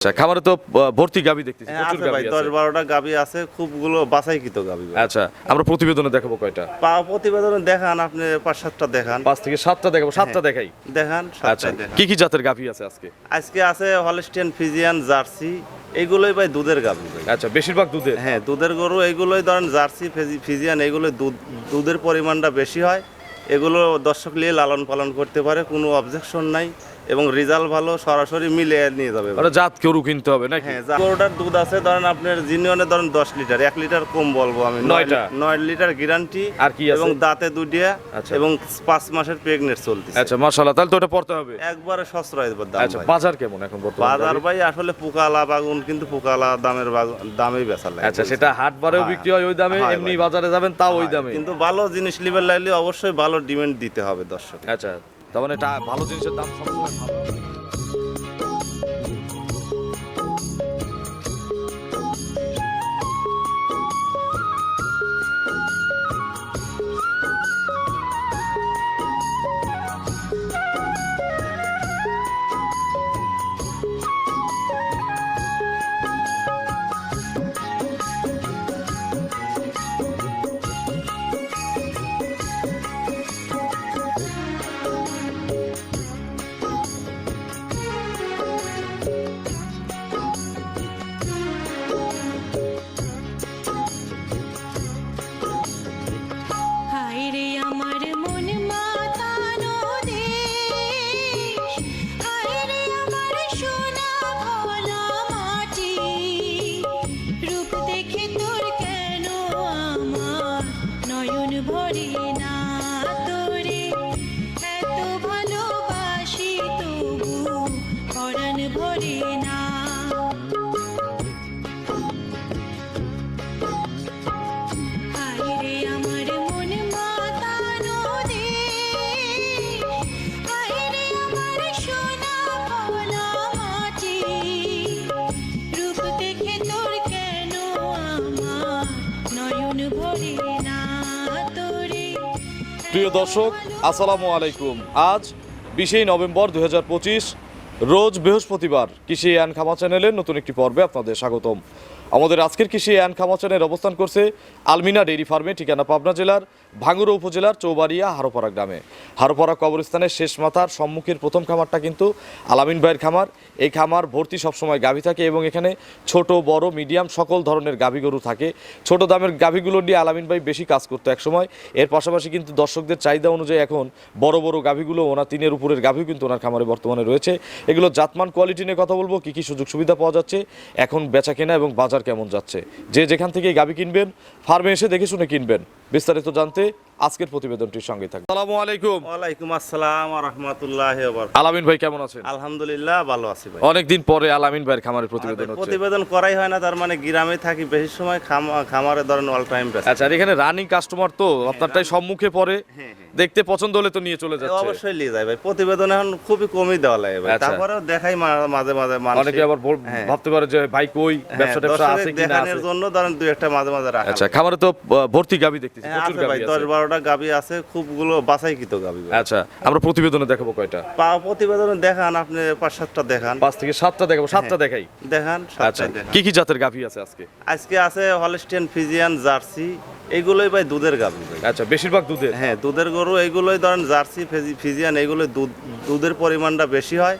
আচ্ছা খামারে তো ভর্তি গাবি দেখতেছি হ্যাঁ, প্রচুর গাবি আছে। বারোটা গাবি আছে খুবগুলো বাছাইকৃত গাবি আচ্ছা আমরা প্রতিবেদনে দেখাবো কয়টা? পা প্রতিবেদনে দেখান আপনি পাঁচ সাতটা দেখান। পাঁচ থেকে সাতটা দেখাবো সাতটা দেখাই। দেখান আচ্ছা কি কি জাতের গাভি আছে আজকে? আজকে আছে হলিস্টিয়ান ফিজিয়ান জার্সি এইগুলোই ভাই দুধের গাবি আচ্ছা বেশিরভাগ দুধের? হ্যাঁ দুধের গরু এইগুলোই ধরেন জার্সি ফিজি- ফিজিয়ান এইগুলো দুধ দুধের পরিমাণটা বেশি হয়। এগুলো দর্শক নিয়ে লালন পালন করতে পারে কোনো অবজেকশন নাই। এবং রেজাল্ট ভালো সরাসরি মিলে নিয়ে যাবে। ওরা জাত কেউ কিনতে হবে নাকি হ্যাঁ গরুটার দুধ আছে ধরেন আপনার জিনিয়নে ধরেন দশ লিটার এক লিটার কম বলব আমি নয় নয়টা। নয় লিটার গ্যারান্টি আর কি আছে? এবং দাঁতে দুটিয়া আচ্ছা। এবং পাঁচ মাসের প্রেগনেন্ট চলতেছে আচ্ছা মাশাআল্লাহ তাহলে তো এটা পড়তে হবে একবারে সস্ত্রয় দাম আচ্ছা। বাজার কেমন এখন বর্তমানে বাজার ভাই আসলে পোকালা বাগুন কিন্তু পোকালা দামের বাগুন দামেই বেচা লাগে আচ্ছা সেটা হাট বারেও হ্যাঁ। বিক্রি হয় ওই দামে এমনি বাজারে যাবেন তাও ওই দামে কিন্তু ভালো জিনিস লিবার লাগলে অবশ্যই ভালো ডিমান্ড দিতে হবে দর্শক আচ্ছা তার মানে এটা ভালো জিনিসের দাম সবসময় ভালো। প্রিয় দর্শক, আসসালামু আলাইকুম। আজ বিশেই নভেম্বর দু হাজার পঁচিশ, রোজ বৃহস্পতিবার কৃষি অ্যান খামা চ্যানেলের নতুন একটি পর্বে আপনাদের স্বাগতম। আমাদের আজকের কৃষি অ্যান খামা চ্যানেল অবস্থান করছে আলমিনা ডেইরি ফার্মে, ঠিকানা পাবনা জেলার ভাঙ্গুড়া উপজেলার চৌবাড়িয়া হারোপাড়া গ্রামে। হারোপাড়া কবরস্থানের শেষ মাথার সম্মুখের প্রথম খামারটা কিন্তু আলামিন ভাইয়ের খামার। এই খামার ভর্তি সবসময় গাভী থাকে এবং এখানে ছোট, বড়, মিডিয়াম সকল ধরনের গাভী গরু থাকে। ছোট দামের গাভীগুলো নিয়ে আলামিন ভাই বেশি কাজ করতো একসময়। এর পাশাপাশি কিন্তু দর্শকদের চাহিদা অনুযায়ী এখন বড় বড় গাভীগুলো ওনার তিনের উপরের গাভীও কিন্তু ওনার খামারে বর্তমানে রয়েছে। এগুলো জাতমান, কোয়ালিটি নিয়ে কথা বলব, কী কী সুযোগ সুবিধা পাওয়া যাচ্ছে, এখন বেচা কেনা এবং বাজার কেমন যাচ্ছে। যে যেখান থেকে গাভী কিনবেন, ফার্মে এসে দেখে শুনে কিনবেন। বিস্তারিত জানতে আজকের প্রতিবেদনটির সঙ্গে থাকবে আসসালামু আলাইকুম। ওয়ালাইকুম আসসালাম রহমতুল্লাহ আলামিন ভাই কেমন আছেন? আলহামদুলিল্লাহ ভালো আছি ভাই। অনেকদিন পরে আলামিন ভাইয়ের খামারের প্রতিবেদন হচ্ছে। প্রতিবেদন করাই হয় না তার মানে গ্রামে থাকি বেশি সময় খামারে ধরেন অল টাইম আচ্ছা আর এখানে রানিং কাস্টমার তো আপনারটাই সম্মুখে পড়ে। হ্যাঁ, দেখতে পছন্দ হলে তো নিয়ে চলে যাচ্ছে। অবশ্যই নিয়ে যায় ভাই। প্রতিবেদন এখন খুবই কমই দেওয়া লাগে ভাই। আচ্ছা। তারপরেও দেখাই মা- মাঝে মাঝে মানুষ অনেকে আবার হ্যাঁ। ভাবতে পারে যে ভাই কই? ব্যবসা ট্যাবসা আছে কি না দেখানোর আছে জন্য ধরেন দুই একটা মাঝে মাঝে রাখা আচ্ছা খামারে তো ভর্তি গাবি দেখতেছি হ্যাঁ, প্রচুর গাবি দশ আছে বারোটা গাবি আছে খুবগুলো বাছাইকৃত গাবি। আচ্ছা আমরা প্রতিবেদনে দেখাবো কয়টা? পা প্রতিবেদনে দেখান আপনি পাঁচ সাতটা দেখান। পাঁচ থেকে সাতটা দেখাবো সাতটা দেখাই। দেখান আচ্ছা কি কি জাতের গাভি আছে আজকে? আজকে আছে হলিস্টিয়ান ফিজিয়ান জার্সি এইগুলোই ভাই দুধের গাবি ভাই। আচ্ছা বেশিরভাগ দুধের? হ্যাঁ দুধের গরু এইগুলোই ধরেন জার্সি ফিজি- ফিজিয়ান এইগুলো দুধ দুধের পরিমাণটা বেশি হয়।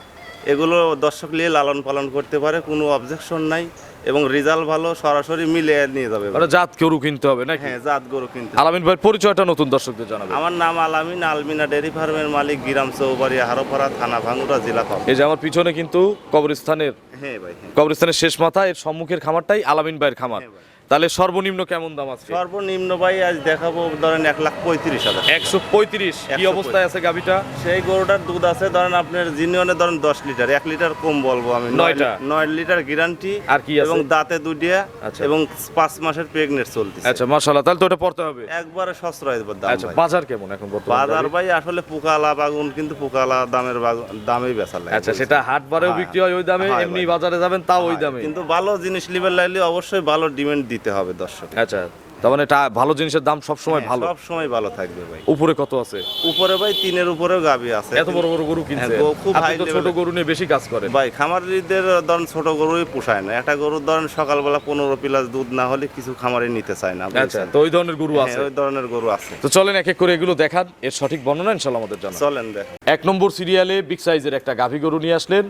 এগুলো দর্শক নিয়ে লালন পালন করতে পারে কোনো অবজেকশন নাই এবং রেজাল্ট ভালো সরাসরি মিলে নিয়ে যাবে। ভাই। ওরা জাত গরু কিনতে হবে নাকি? হ্যাঁ জাত গরু কিনতে আলামিন ভাইয়ের পরিচয়টা নতুন দর্শকদের জানাবে আমার নাম আলামিন আলমিনা ডেয়ারি ফার্মের মালিক গিরাম চৌবাড়ি হারোপাড়া থানা ভাঙ্গুরা জেলা পাবনা। এই যে আমার পিছনে কিন্তু কবরস্থানের হ্যাঁ ভাই হ্যাঁ। কবরস্থানের শেষ মাথা এর সম্মুখের খামারটাই আলামিন ভাইয়ের খামার। হ্যাঁ ভাই। তাহলে সর্বনিম্ন কেমন দাম আছে সর্বনিম্ন ভাই আজ দেখাবো ধরেন এক লাখ পঁয়ত্রিশ হাজার। একশো পঁয়ত্রিশ কি অবস্থায় আছে গাভিটা? সেই গরুটার দুধ আছে ধরেন আপনার জিনিয়নে ধরেন দশ লিটার এক লিটার কম বলব আমি। নয় নয়টা। নয় লিটার গ্যারান্টি আর কি এবং দাঁতে দুটিয়া আচ্ছা। এবং পাঁচ মাসের প্রেগনেন্ট চলতেছে। আচ্ছা মাশাআল্লাহ তাহলে তো এটা পড়তে হবে। একবারে সস্ত্রয় দাম আচ্ছা বাজার কেমন এখন বর্তমানে বাজার ভাই আসলে পোকালা বাগুন কিন্তু পোকালা দামের বাগুন দামেই বেচা লাগে আচ্ছা সেটা হাট বারেও হ্যাঁ। বিক্রি হয় ওই দামে এমনি বাজারে যাবেন তাও ওই দামে। কিন্তু ভালো জিনিস লিবার লাগলে অবশ্যই ভালো ডিমান্ড দিতে হবে দর্শক আচ্ছা তার মানে এটা ভালো জিনিসের দাম সব সময় ভালো? সব সময় ভালো থাকবে ভাই। উপরে কত আছে? উপরে ভাই তিনের উপরেও গাবি আছে। এত বড় বড় গরু কিনছে হ্যাঁ, খুব তো ছোট গরু নিয়ে বেশি কাজ করেন। ভাই খামারিদের ধরেন ছোট গরুই পোষায় না। একটা গরুর ধরেন সকালবেলা পনেরো প্লাস দুধ না হলে কিছু খামারে নিতে চায় না আচ্ছা তো ওই ধরনের গরু হ্যাঁ, আছে? ওই ধরনের গরু আছে। তো চলেন এক এক করে এগুলো দেখান। এর সঠিক বর্ণনা ইনশাল্লাহ আমাদের জানা চলেন দেখ এক নম্বর সিরিয়ালে বিগ সাইজের একটা গাভী গরু নিয়ে আসলেন।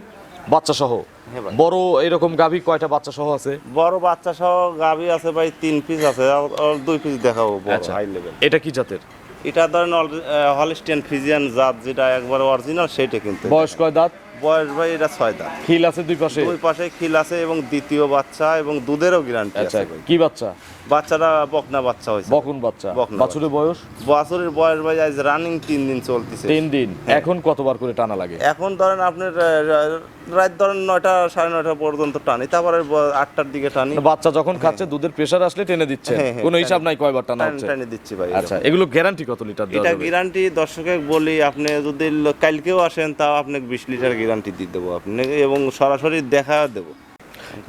বাচ্চা সহ হ্যাঁ বড় এরকম গাভী কয়টা বাচ্চা সহ আছে? বড় বাচ্চা সহ গাবি আছে ভাই তিন পিস আছে। আর- দুই পিস দেখাবো বড়। আচ্ছা হাই লেভেল এটা কি জাতের? এটা ধরেন হলিস্টিয়ান ফিজিয়ান জাত যেটা একবার অরিজিনাল সেইটা কিন্তু বয়স কয় দাঁত? বয়স ভাই এটা ছয় দাঁত। খিল আছে দুই পাশে? দুই পাশে খিল আছে এবং দ্বিতীয় বাচ্চা এবং দুধেরও গ্যারান্টি আচ্ছা আছে কি বাচ্চা? বাচ্চাটা বকনা বাচ্চা হয়েছে। বকুন বাচ্চা। বাছুরের বয়স? বছরের বয়স ভাই আজ রানিং তিন দিন চলতেছে। তিন দিন। হ্যাঁ। এখন কতবার করে টানা লাগে? এখন ধরেন আপনার রাত ধরেন নয়টা সাড়ে নয়টা পর্যন্ত টানি তারপরে আটটার দিকে টানি। বাচ্চা যখন খাচ্ছে দুধের প্রেশার আসলে টেনে দিচ্ছে। হ্যাঁ, হ্যাঁ, কোনো হিসাব নাই কয়বার টানা হচ্ছে। টানি দিচ্ছি ভাই আচ্ছা এগুলো গ্যারান্টি কত লিটার এটা গ্যারান্টি দর্শকে বলি আপনি যদি কালকেও আসেন তাও আপনাকে বিশ লিটার গ্যারান্টি দিয়ে দেবো আপনি এবং সরাসরি দেখা দেবো।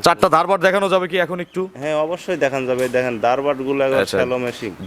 চারটা ধারবার দেখানো যাবে কি এখন একটু? হ্যাঁ অবশ্যই দেখান যাবে। দেখেন দারবাটগুলো আচ্ছা।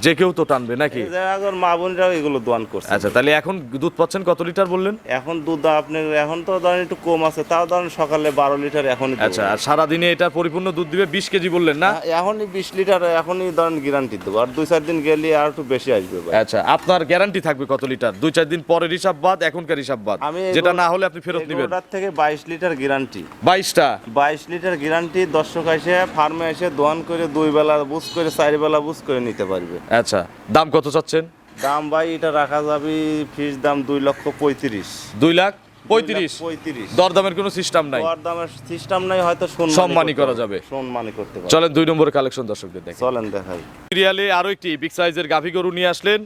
যে কেউ তো টানবে নাকি? এখন মা বোনরাও এগুলো দোয়ান করছে। আচ্ছা তাহলে এখন দুধ পাচ্ছেন কত লিটার বললেন? এখন দুধ আপনি এখন তো ধরেন একটু কম আছে তাও ধরেন সকালে বারো লিটার এখনই দেবো। আচ্ছা আর সারাদিনে এটা পরিপূর্ণ দুধ দিবে বিশ কেজি বললেন না? এখনই বিশ লিটার এখনই ধরেন গ্যারান্টি দেবো। আর দুই চার দিন গেলে আর একটু বেশি আসবে আচ্ছা আপনার গ্যারান্টি থাকবে কত লিটার? দুই চার দিন পরের হিসাব বাদ এখনকার হিসাব বাদ। আমি যেটা না হলে আপনি ফেরত দিবেন এগারোটার থেকে বাইশ লিটার গ্যারান্টি বাইশটা? বাইশ লিটার গ্যারান্টি দর্শক এসে ফার্মে এসে দোয়ান করে দুই বেলা বুঝ করে চার বেলা বুঝ করে নিতে পারবে। আচ্ছা দাম কত চাচ্ছেন? দাম ভাই এটা রাখা যাবে ফিস দাম দুই লক্ষ পঁয়ত্রিশ। দুই লাখ পঁয়ত্রিশ? পঁয়ত্রিশ। দরদামের কোনো সিস্টেম নাই? দর দামের সিস্টেম নাই হয়তো সম্মানী করা যাবে। সম্মানই করতে পারবে। চলেন দুই নম্বরের কালেকশন দর্শকদের দেখেন চলেন দেখাই। সিরিয়ালে আরও একটি বিগ সাইজের গাভী গরু নিয়ে আসলেন।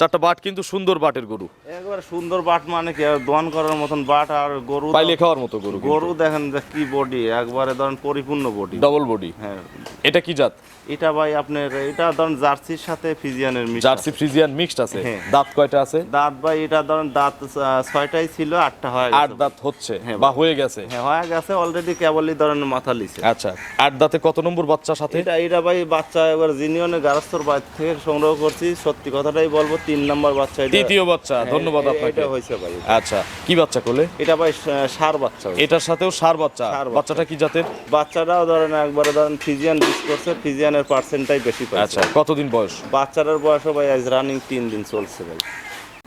চারটা বাট কিন্তু সুন্দর বাটের গরু। একবার সুন্দর বাট মানে কি দোয়ান করার মতন বাট আর গরু পাইলে খাওয়ার মতো গরু গরু দেখেন যে কি বডি একবারে ধরেন পরিপূর্ণ বডি ডবল বডি হ্যাঁ। এটা কি জাত? এটা ভাই আপনার এটা ধরেন জার্সির সাথে ফিজিয়ানের মিক্স জার্সি ফ্রিজিয়ান মিক্সড আছে? হ্যাঁ। দাঁত কয়টা আছে? দাঁত ভাই এটা ধরেন দাঁত আহ, ছয়টাই ছিল আটটা হয় আট দাঁত হচ্ছে? হ্যাঁ, বা হয়ে গেছে? হ্যাঁ হয়ে গেছে অলরেডি কেবলই ধরেন মাথা লিছে আচ্ছা আট দাঁতে কত নম্বর বাচ্চা সাথে? এটা এটা ভাই বাচ্চা এবার জিনিয়নের গারস্থর বাইর থেকে সংগ্রহ করছি সত্যি কথাটাই বলব তিন নাম্বার বাচ্চা তৃতীয় বাচ্চা হ্যাঁ, ধন্যবাদ আপনাকে। হয়েছে ভাই। আচ্ছা কি বাচ্চা কোলে? এটা ভাই সার বাচ্চা এটার সাথেও সার বাচ্চা। বাচ্চাটা কি জাতের? বাচ্চাটাও ধরেন একবারে ধরেন ফিজিয়ান বিস করছে ফিজিয়ানের পার্সেন্টটাই বেশি আচ্ছা কতদিন বয়স? বাচ্চাটার বয়সও ভাই আজ রানিং তিন দিন চলছে ভাই।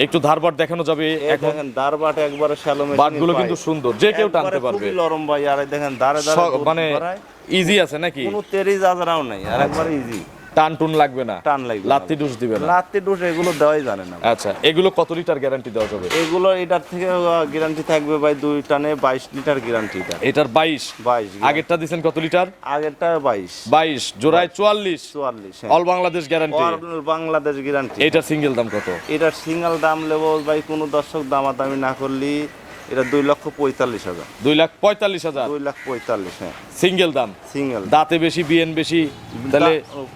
একটু ধারবার দেখানো যাবে এখন। দেখেন দার বাট একবারে শ্যালো বাটগুলো কিন্তু সুন্দর যে কেউ টানতে পারবে। নরম ভাই আর দেখেন দাঁড়ে দুধ মানে ইজি আছে নাকি? কোনো তেরি জাজরাও নাই আর একবারে ইজি টান টুন লাগবে না। টান লাগবে লাত্তি ডুস দিবে না। লাত্তি ডুস এগুলো দেওয়াই জানে না। আচ্ছা এগুলো কত লিটার গ্যারান্টি দেওয়া যাবে? এগুলো এটার থেকে গ্যারান্টি থাকবে ভাই দুই টানে বাইশ লিটার গ্যারান্টি এটা এটার বাইশ? বাইশ আগেরটা দিচ্ছেন কত লিটার? আগেরটা বাইশ। বাইশ জোড়ায় চুয়াল্লিশ। চুয়াল্লিশ all Bangladesh guarantee all Bangladesh guarantee এটা সিঙ্গেল দাম কত? এটার সিঙ্গেল দাম নেব ভাই কোনো দর্শক দামাদামি না করলি এটা দুই লক্ষ পঁয়তাল্লিশ হাজার। দুই লাখ পঁয়তাল্লিশ হাজার? দুই লাখ পঁয়তাল্লিশ হ্যাঁ। সিঙ্গেল দাম? সিঙ্গেল। দাঁতে বেশি বিএন বেশি তাহলে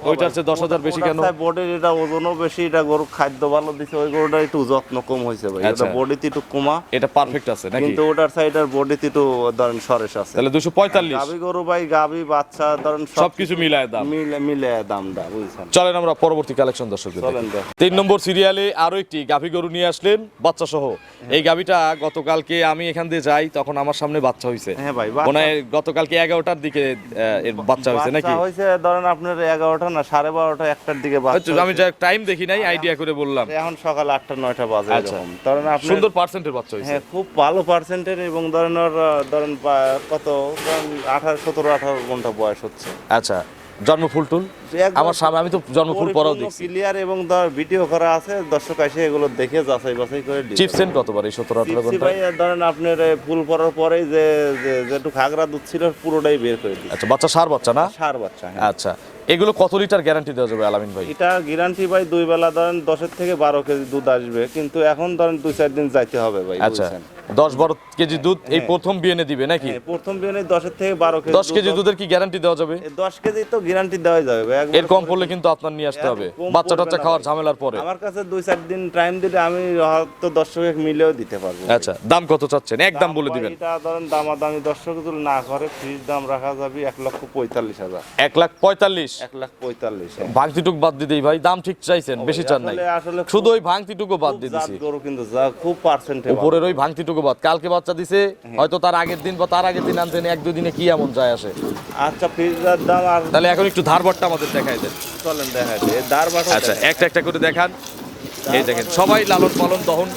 ওইটার চেয়ে দশ হাজার বেশি কেন? বডির এটা ওজনও বেশি এটা গরু খাদ্য ভালো দিছে ওই গরুটা একটু যত্ন কম হয়েছে ভাই। এটা আচ্ছা। বডিতে একটু কমা। এটা পারফেক্ট আছে নাকি? কিন্তু ওটার সাইডের বডিতে একটু ধরেন সরেস আছে। তাহলে দুশো পঁয়তাল্লিশ। গাবি গরু ভাই গাবি বাচ্চা ধরেন সবকিছু মিলায় দাম। মিলে মিলে দামটা বুঝছেন? চলেন আমরা পরবর্তী কালেকশন। দেখ তিন নম্বর সিরিয়ালে আরও একটি গাভী গরু নিয়ে আসলেন বাচ্চা সহ এই গাভীটা গতকালকে আমি এখান দিয়ে যাই তখন আমার সামনে বাচ্চা হয়েছে হ্যাঁ ভাই মনে হয় গতকালকে এগারোটার দিকে এর বাচ্চা হয়েছে নাকি? হয়েছে ধরেন আপনার এগারোটা না সাড়ে বারোটা একটার দিকে বাচ্চা আমি যা টাইম দেখি নাই আইডিয়া করে বললাম। এখন সকাল আটটা নয়টা বাজে আচ্ছা। এরকম। ধরেন আপনার সুন্দর পার্সেন্টের বাচ্চা হয়েছে হ্যাঁ খুব ভালো পার্সেন্টের এবং ধরেন ধরেন কত? আঠারো সতেরো আঠারো ঘণ্টা বয়স হচ্ছে। আচ্ছা। জন্ম ফুল টুল। আমার সামনে আমি তো জন্ম ফুল পরাও দেখছি। ক্লিয়ার এবং ধর ভিডিও করা আছে দর্শক এসে এগুলো দেখে যাচাই বাছাই করে। চিপসেন কতবার এই সতেরো আঠারো ঘণ্টা ভাই ধরেন আপনার ফুল পরার পরেই যে যে- খাগড়া দুধ ছিল পুরোটাই বের করে আচ্ছা বাচ্চা সার বাচ্চা না? সার বাচ্চা হ্যাঁ। আচ্ছা এগুলো কত লিটার গ্যারান্টি দেওয়া যাবে আলামিন ভাই? এটা গ্যারান্টি ভাই দুই বেলা ধরেন দশের থেকে বারো কেজি দুধ আসবে কিন্তু এখন ধরেন দুই চার দিন যাইতে হবে ভাই আচ্ছা। দশ বারো কেজি দুধ এই প্রথম বিয়েনে দিবে নাকি? হ্যাঁ, প্রথম বিয়ানে দশের থেকে বারো কেজি দশ কেজি দুধের কি গ্যারান্টি দেওয়া যাবে? দশ কেজি তো গ্যারান্টি দেওয়া যাবে এর কম পড়লে কিন্তু আপনার নিয়ে আসতে হবে। বাচ্চা টাচ্চা খাওয়ার ঝামেলার পরে। আমার কাছে দুই চার দিন টাইম দিলে আমি হয়তো দর্শকের মিলেও দিতে পারব আচ্ছা দাম কত চাচ্ছেন? একদম বলে দিবেন। এটা ধরেন দামাদামি দর্শক যদি না করে ফ্রিজ দাম রাখা যাবে এক লক্ষ পঁয়তাল্লিশ হাজার। এক লাখ পঁয়তাল্লিশ? এক লাখ পঁয়তাল্লিশ হ্যাঁ। ভাঙতিটুক বাদ দিতেই ভাই দাম ঠিক চাইছেন বেশি চান নাই। আসলে- শুধু ওই ভাঙতিটুকু বাদ গরু কিন্তু যা খুব পার্সেন্টে উপরের ওই ভাঙতিটুকু বাদ কালকে বাচ্চা দিছে হ্যাঁ। হয়তো তার আগের দিন বা তার আগের দিন আনছেন এক দুই দিনে কি এমন যায় আসে? আচ্ছা ফ্রিজের দাম আর তাহলে এখন একটু ধারবারটা আমাদের দেখাই দেন। চলেন দেখা যায় দার বাটো আচ্ছা একটা একটা করে দেখান। এই দেখেন সবাই লালন পালন দহন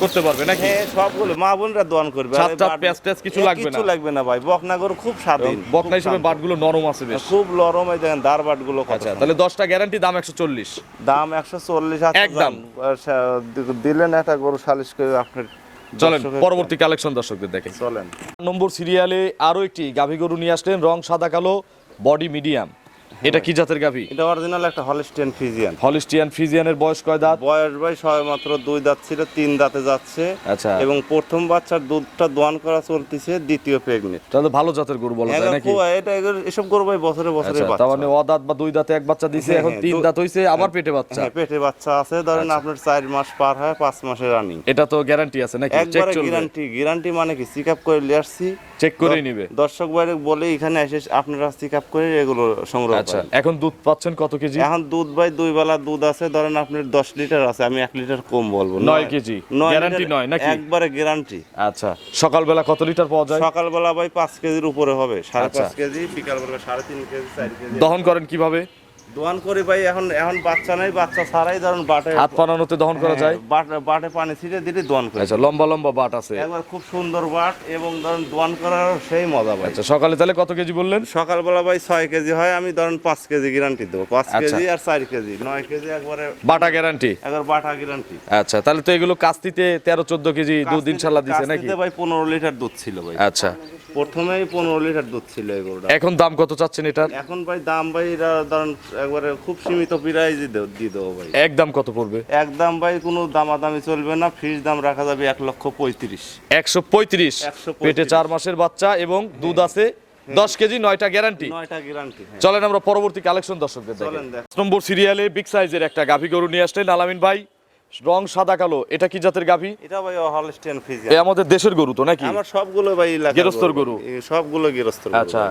করতে পারবে নাকি? হ্যাঁ সবগুলো। মা বোনরা দোয়ান করবে। টাদ, বাট- পেঁয়াজ কিছু লাগবে না? কিছু লাগবে না ভাই। বকনা গরু খুব স্বাধীন বকনা হিসেবে বাটগুলো নরম আছে বেশ। খুব নরম এই দেখেন দার বাটগুলো কত আচ্ছা তাহলে দশটা গ্যারান্টি দাম একশো চল্লিশ। দাম একশো চল্লিশ একদম। দিলেন একটা গরু সালিশ করে আপনার চলেন পরবর্তী কালেকশন দর্শকদের দেখেন চলেন। নম্বর সিরিয়ালে আরও একটি গাভী গরু নিয়ে আসলেন রং সাদা কালো বডি মিডিয়াম এটা কি জাতের গাভী? এটা অরিজিনাল একটা হলিস্টিয়ান ফিজিয়ান হলিস্টিয়ান ফ্রিজিয়ানের বয়স কয় দাঁত? বয়স ভাই সবে মাত্র দুই দাঁত ছিল তিন দাঁতে যাচ্ছে। আচ্ছা। এবং প্রথম বাচ্চার দুধটা দোয়ান করা চলতেছে দ্বিতীয় প্রেগনেন্ট তাহলে ভালো জাতের গরু বলা যায় নাকি? এটা এসব গরু ভাই বছরে বছরে আচ্ছা বাচ্চা। তার মানে অ দাঁত বা দুই দাঁতে এক বাচ্চা দিছে হ্যাঁ, এখন হ্যাঁ, তিন দাঁত হইছে আবার পেটে বাচ্চা। হ্যাঁ পেটে বাচ্চা আছে। ধরেন আপনার চার মাস পার হয় পাঁচ মাসে রানিং এটা তো গ্যারান্টি আছে নাকি? চেক চলবে। গ্যারান্টি গ্যারান্টি মানে কি? চেক আপ করে আসছি। চেক করে নিবে। দর্শক বাইরে বলে এখানে এসে আপনারা চেক আপ করে এগুলো সংগ্রহ আচ্ছা এখন দুধ পাচ্ছেন কত কেজি? এখন দুধ ভাই দুই বেলা দুধ আছে ধরেন আপনার দশ লিটার আছে আমি এক লিটার কম বলব। নয় কেজি। গ্যারান্টি নয় নাকি? একবারে গ্যারান্টি আচ্ছা সকালবেলা কত লিটার পাওয়া যায়? সকালবেলা ভাই পাঁচ কেজির উপরে হবে সাড়ে আচ্ছা। পাঁচ কেজি বিকালবেলা সাড়ে তিন কেজি 4 কেজি। দহন করেন কীভাবে? দোয়ান করি ভাই এখন এখন বাচ্চা নাই বাচ্চা ছাড়াই ধরুন বাটে হাত পানানোতে দহন করা যায়? হ্যাঁ, বাট- পানি ছিটে দিলে দোয়ান করি। আচ্ছা লম্বা লম্বা বাট আছে। একবার খুব সুন্দর বাট এবং ধরেন দোয়ান করার সেই মজা ভাই। আচ্ছা সকালে তাহলে কত কেজি বললেন? সকালবেলা ভাই ছয় কেজি হয় আমি ধরেন পাঁচ কেজি গ্যারান্টি দেবো। পাঁচ আচ্ছা। কেজি আর চার কেজি নয় কেজি একবারে বাটা গ্যারান্টি একবার বাটা গ্যারান্টি আচ্ছা তাহলে তো এগুলো কাস্তিতে তেরো চোদ্দ কেজি দুধ ইনশাল্লাহ দিচ্ছে নাকি? ভাই পনেরো লিটার দুধ ছিল ভাই। আচ্ছা। প্রথমেই পনেরো লিটার দুধ ছিল এই গরুটা এখন দাম কত চাচ্ছেন এটার? এখন ভাই দাম ভাই এরা ধরেন একবারে খুব সীমিত প্রাইজ দিয়ে দেবো ভাই। একদম কত পড়বে? একদম ভাই কোনো দামাদামি চলবে না ফ্রিজ দাম রাখা যাবে এক লক্ষ পঁয়ত্রিশ। একশো পঁয়ত্রিশ। 135 পেটে চার মাসের বাচ্চা এবং দুধ আছে দশ কেজি নয়টা গ্যারান্টি। নয়টা গ্যারান্টি চলেন আমরা পরবর্তী কালেকশন দর্শকদের দেখেন চলেন দেখ। নম্বর সিরিয়ালে বিগ সাইজের একটা গাভী গরু নিয়ে আসলেন আলামিন ভাই। রং সাদা কালো এটা কি জাতের গাভী? এটা ভাই হলস্টিয়ান ফ্রিজ এ আমাদের দেশের গরু তো নাকি? আমার সবগুলো ভাই এলাকার গেরস্থর গরু। সবগুলো গেরস্থর গরু। আচ্ছা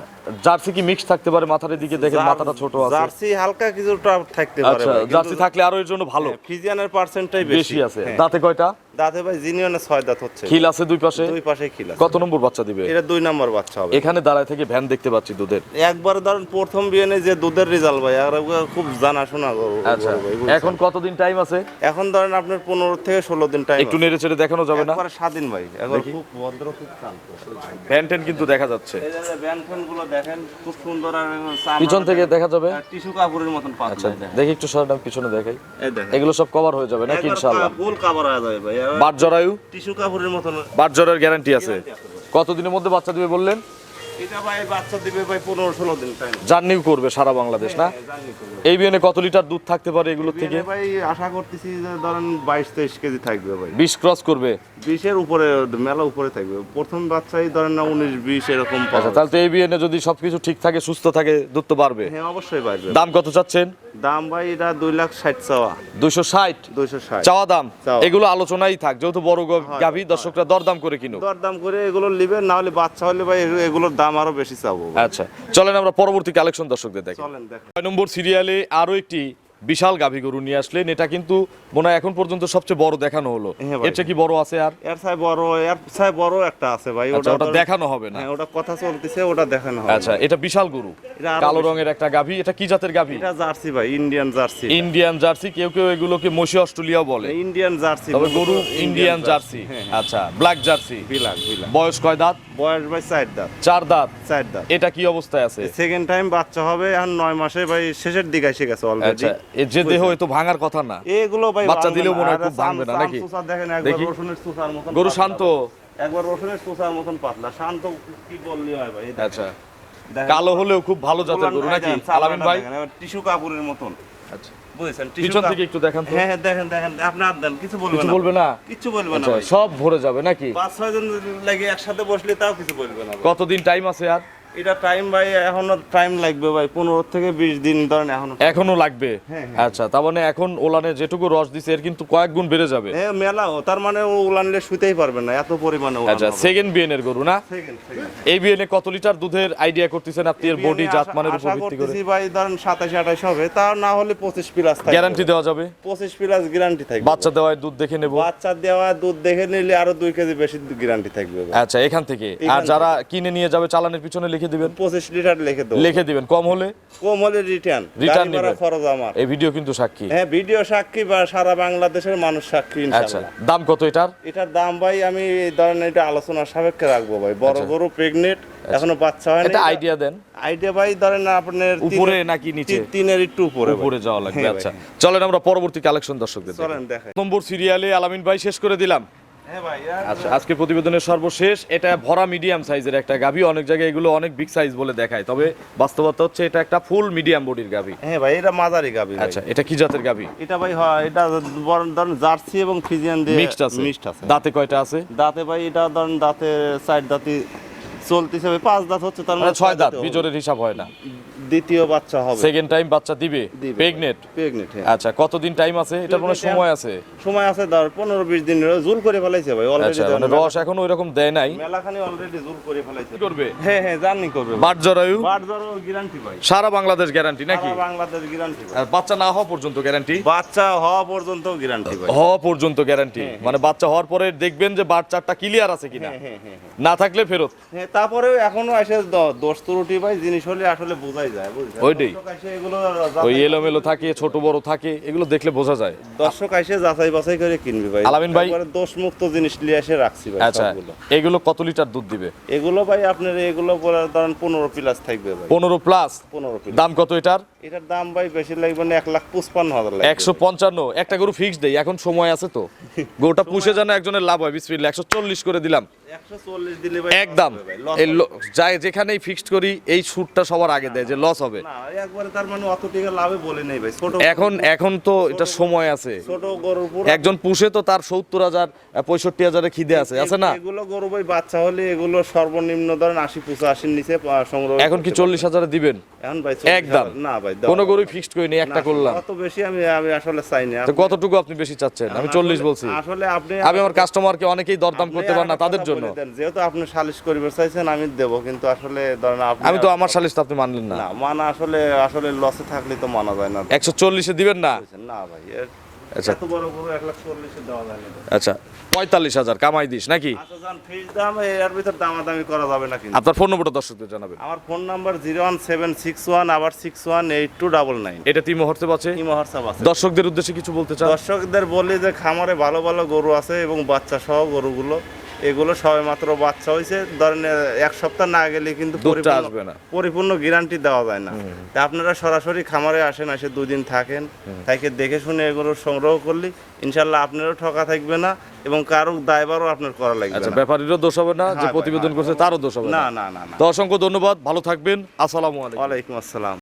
জার্সি কি মিক্স থাকতে পারে মাথার দিকে? দেখেন মাথাটা ছোট আছে। জার্সি হালকা কিছুটা থাকতে পারে আচ্ছা জার্সি থাকলে আরও এর জন্য ভালো। ফ্রিজিয়ানের পার্সেন্টটাই বেশি। আছে। হ্যাঁ। দাঁতে কয়টা? দাঁতে ভাই জিনিয়নে ছয় দাঁত হচ্ছে। খিল আছে দুই পাশে? দুই পাশে খিল আছে। কত নম্বর বাচ্চা দিবে? এটা দুই নম্বর বাচ্চা হবে। এখানে দাঁড়ায় থেকে ভ্যান দেখতে পাচ্ছি দুধের। একবার ধরেন প্রথম বিয়েনে যে দুধের রেজাল্ট ভাই আর খুব জানাশোনা গরু আচ্ছা গরু বুঝছেন? এখন কতদিন টাইম আছে? এখন ধরেন আপনার পনেরো থেকে ষোলো দিন টাইম একটু নেড়ে চেড়ে দেখানো যাবে না? একবারে স্বাধীন ভাই একবার খুব ভদ্র খুব শান্ত। ভ্যান ট্যান কিন্তু দেখা যাচ্ছে। এই যে ব্যান্ড ফ্যানগুলো দেখেন খুব সুন্দর আর পিছন থেকে দেখা যাবে? টিস্যু কাপড়ের মতন আচ্ছা। দেখি একটু সরডাম পিছনে দেখাই। এগুলো সব কভার হয়ে যাবে নাকি ইনশাআল্লাহ? ফুল কাভার হয়ে যাবে ভাই। বাট জরায়ু? টিস্যু কাপড়ের মতন। বাট জরার গ্যারান্টি আছে। কতদিনের মধ্যে বাচ্চা দিবে বললেন? এটা ভাই বাচ্চা দিবে ভাই পনেরো ষোলো দিন টাইম জার্নিও করবে সারা বাংলাদেশ না? এই বিয়ানে কত লিটার দুধ থাকতে পারে এগুলোর থেকে? ভাই আশা করতেছি যে ধরেন বাইশ তেইশ কেজি থাকবে ভাই। বিশ ক্রস করবে? বিশের উপরে মেলা উপরে থাকবে। প্রথম বাচ্চাই ধরেন না উনিশ বিশ এরকম পাওয়া তাহলে তো এই বিয়ানে যদি সবকিছু ঠিক থাকে সুস্থ থাকে দুধ তো বাড়বে। হ্যাঁ অবশ্যই বাড়বে। দাম কত চাচ্ছেন? দাম ভাই এটা দুই লাখ ষাট চাওয়া। দুইশো ষাট? দুইশো ষাট। চাওয়া দাম? এগুলো আলোচনাই থাক যেহেতু বড় গাভী দর্শকরা দরদাম করে কিনুক। দরদাম করে এগুলো নিবে না হলে বাচ্চা হলে ভাই এগু- এগুলোর দাম আরও বেশি চাবো আচ্ছা চলেন আমরা পরবর্তী কালেকশন দর্শকদের দেখি। চলেন দেখেন। ছয় নম্বর সিরিয়ালে আরও একটি বিশাল গাভী গরু নিয়ে আসলেন। এটা কিন্তু মনে হয় এখন পর্যন্ত সবচেয়ে বড় দেখানো হলো। হ্যাঁ চেয়ে কি বড় আছে আর? এর চাই বড় এর চাই বড় একটা আছে ভাই। আচ্ছা ওটা দেখানো হবে না। হ্যাঁ ওটা কথা চলতেছে ওটা দেখানো হবে। আচ্ছা এটা বিশাল গরু। কালো রঙের একটা গাভী। এটা কি জাতের গাভী? এটা জার্সি ভাই ইন্ডিয়ান জার্সি ইন্ডিয়ান জার্সি কেউ কেউ এগুলোকে মসি অস্ট্রেলিয়াও বলে। ইন্ডিয়ান জার্সি তবে গরু ইন্ডিয়ান জার্সি হ্যাঁ আচ্ছা ব্ল্যাক জার্সি। বিলাক বিলাক বয়স কয় দাঁত? বয়স ভাই চার দাঁত। চার দাঁত? চার দাঁত। এটা কি অবস্থায় আছে? সেকেন্ড টাইম বাচ্চা হবে এখন নয় মাসে ভাই শেষের দিকে এসে গেছে অলরেডি আচ্ছা এর যে দেহ তো ভাঙার কথা না। এগুলো ভাই বাচ্চা দিলেও মনে হয় খুব ভাঙবে না, নাকি? দেখেন একবার রসুনের চুষার মতন গরু শান্ত? একবার রসুনের চুষার মতন পাতলা। শান্ত কি বললি হয় ভাই? আচ্ছা। কালো হলেও খুব ভালো জাতের গরু নাকি? আলামিন ভাই? টিস্যু কাপড়ের মতন। আচ্ছা। বুঝেছেন? পিছন থেকে একটু দেখেন তো। হ্যাঁ হ্যাঁ দেখেন দেখেন আপনি আর দেন কিছু না। বলবে না? কিছু বলবে না আচ্ছা সব ভরে যাবে নাকি? পাঁচ ছয় জন লাগে একসাথে বসলে তাও কিছু বলবে না কতদিন টাইম আছে আর? এটা টাইম ভাই এখনও টাইম লাগবে ভাই পনেরো থেকে বিশ দিন ধরেন এখনও। এখনও লাগবে? হ্যাঁ, আচ্ছা তার মানে এখন ওলানে যেটুকু রস দিছে এর কিন্তু কয়েক গুণ বেড়ে যাবে। হ্যাঁ তার মানে ও উলানলে শুতেই পারবে না এত পরিমাণে আচ্ছা। সেকেন্ড গরু না। এই বিএনে কত লিটার দুধের আইডিয়া করতেছেন আপনি? এর বডি জাত মানের উপর ভিত্তি করে? ভাই ধরেন সাতাশ আঠাশ হবে তা না হলে পঁচিশ প্লাস গ্যারান্টি দেওয়া যাবে? প্লাস গ্যারান্টি থাকবে। বাচ্চা দেওয়ায় দুধ দেখে নেব। বাচ্চা দেওয়া দুধ দেখে নিলে আরও দুই কেজি বেশি গ্যারান্টি থাকবে আচ্ছা এখান থেকে। আর যারা কিনে নিয়ে যাবে চালানের পিছনে লিখে দিবেন। পঁচিশ লিটার লিখে দেবো। লিখে দিবেন। কম হলে? কম হলে রিটার্ন রিটার্ন নিবেন। খরচ আমার। এই ভিডিও কিন্তু সাক্ষী। হ্যাঁ ভিডিও সাক্ষী বা সারা বাংলাদেশের মানুষ সাক্ষী আচ্ছা দাম কত এটার? এটার দাম ভাই আমি ধরেন এটা আলোচনার সাপেক্ষে রাখব ভাই। বড় আচ্ছা। গরু প্রেগনেন্ট এখনও বাচ্চা হয় এটা আইডিয়া দেন। আইডিয়া ভাই ধরেন আপনার উপরে নাকি নিচে? তিন- তিনের একটু উপরে উপরে যাওয়া লাগবে হ্যাঁ আচ্ছা। চলেন আমরা পরবর্তী কালেকশন দর্শকদের চলেন দেখাই। নম্বর সিরিয়ালে আলামিন ভাই শেষ করে দিলাম। আচ্ছা আজকে প্রতিবেদনের সর্বশেষ এটা ভরা মিডিয়াম সাইজের একটা গাভী। অনেক জায়গায় এগুলো অনেক বিগ সাইজ বলে দেখায়। তবে বাস্তবতা হচ্ছে এটা একটা ফুল মিডিয়াম বডির গাভী। হ্যাঁ ভাই এটা মাঝারি গাবি আচ্ছা এটা কি জাতের গাভী? এটা ভাই হয় এটা বরং ধরেন জার্সি এবং ফিজিয়ান দিয়ে মিক্সড আছে। মিক্সড আছে। দাঁতে কয়টা আছে? দাঁতে ভাই এটা ধরেন দাঁতে সাইড দাঁতি চলতেছে ভাই পাঁচ দাঁত হচ্ছে তার মানে ছয় দাঁত বিজোরের হিসাব হয় না। দ্বিতীয় বাচ্চা হবে। সেকেন্ড টাইম বাচ্চা দিবে। প্রেগনেট হ্যাঁ। আচ্ছা কতদিন টাইম আছে? এটার কোনো সময় আছে। সময় আছে ধর পনেরো বিশ দিন জুল করে ফেলাইছে ভাই আচ্ছা মানে অলরেডি রস এখনও ওইরকম দেয় নাই। মেলাখানি অলরেডি জুল করে ফেলাইছে। করবে? হ্যাঁ হ্যাঁ জার্নি করবে বাট জরায়ু? বাট ধরো গ্যারান্টি ভাই। সারা বাংলাদেশ গ্যারান্টি নাকি? সারা বাংলাদেশ গ্যারান্টি আর বাচ্চা না হওয়া পর্যন্ত গ্যারান্টি বাচ্চা হওয়া পর্যন্ত গ্যারান্টি ভাই। হওয়া পর্যন্ত গ্যারান্টি মানে বাচ্চা হওয়ার পরে দেখবেন যে বাচ্চাটা ক্লিয়ার আছে কিনা। হ্যাঁ হ্যাঁ হ্যাঁ না থাকলে ফেরত। হ্যাঁ তারপরেও এখনও এসে দ- দোষ ত্রুটি ভাই জিনিস হলে আসলে বোঝাই যায়। বুঝলেন? ওইটাই। দর্শক এসে এগুলো ওই এলোমেলো থাকে ছোট বড় থাকে এগুলো দেখলে বোঝা যায়। দর্শক এসে যাচাই বাছাই করে কিনবে ভাই। আলামিন ভাই- দোষ মুক্ত জিনিস নিয়ে এসে রাখছি ভাই আচ্ছা এগুলো কত লিটার দুধ দিবে? এগুলো ভাই আপনার এগুলো ধরেন পনেরো প্লাস থাকবে ভাই। পনেরো প্লাস পনেরো দাম কত এটার? এটার দাম ভাই বেশি লাগবে না এক লাখ পঁচপান্ন হাজার একশো পঞ্চান্ন একটা গরু ফিক্স দেই এখন সময় আছে তো। গরুটা পুষে জানা একজনের লাভ হয় বিসমিল্লা একশো চল্লিশ করে দিলাম। একদম। যেখানেই ফিক্সড করি এই সুটটা সবার আগে দেয় যে লস হবে। একবারে তার মানে অত টাকা লাভে বলে নেই ভাই ছোট এখন এখন তো এটা সময় আছে। ছোট গরুর পুরো একজন পুষে তো তার সত্তর হাজার পঁয়ষট্টি হাজারে খিদে আছে আছে না? এগুলো গরু ভাই বাচ্চা হলে এগুলো সর্বনিম্ন ধরেন আশি পঁচাশির নিচে সংগ্রহ এখন কি চল্লিশ হাজারে দিবেন? এখন ভাই একদম। না ভাই কোনো যাবে ফিক্সড করিনি একটা করলাম। অত বেশি আমি আমি আসলে চাই না তো কতটুকু আপনি বেশি চাচ্ছেন? আমি চল্লিশ বলছি। আসলে আপনি আমি আমার কাস্টমারকে অনেকেই দরদাম করতে পারেন না তাদের কথা জন্য। যেহেতু আপনি সালিশ করিবার চাইছেন আমি দেব কিন্তু আসলে ধরেন আমি তো আমার সালিশ তো আপনি মানলেন না মানা আসলে আসলে লসে থাকলে তো মানা যায় না। একশো চল্লিশে দিবেন না? না ভাই আচ্ছা। এত বড় গরু এক লাখ চল্লিশে দেওয়া যায় না। আচ্ছা পঁয়তাল্লিশ হাজার কামাই দিস নাকি? আচ্ছা এর ভিতর দামাদামি করা যাবে না কিন্তু। আপনার ফোন নম্বরটা দর্শকদের জানাবেন। আমার phone number zero one seven six one আবার six one eight two double nine এটা তিন মুহূর্তে আছে। দর্শকদের উদ্দেশ্যে কিছু বলতে চান? দর্শকদের বলি যে খামারে ভালো ভালো গরু আছে এবং বাচ্চা সহ গরুগুলো এগুলো সবে মাত্র বাচ্চা হয়েছে ধরেন এক সপ্তাহ না গেলে কিন্তু আসবে না। পরিপূর্ণ গ্যারান্টি দেওয়া যায় না। তা আপনারা সরাসরি খামারে আসেন এসে দুদিন থাকেন। তাকে দেখে শুনে এগুলো সংগ্রহ করলে ইনশাল্লাহ আপনারও ঠকা থাকবে না এবং কারও দায়বারও আপনার করা লাগবে আচ্ছা ব্যাপারীরও দোষ হবে না যে হ্যাঁ প্রতিবেদন। করছে তারও দোষ হবে না। না না না না। তো অসংখ্য ধন্যবাদ ভালো থাকবেন। আসসালামু আলাইকুম। ওয়ালাইকুম আসসালাম।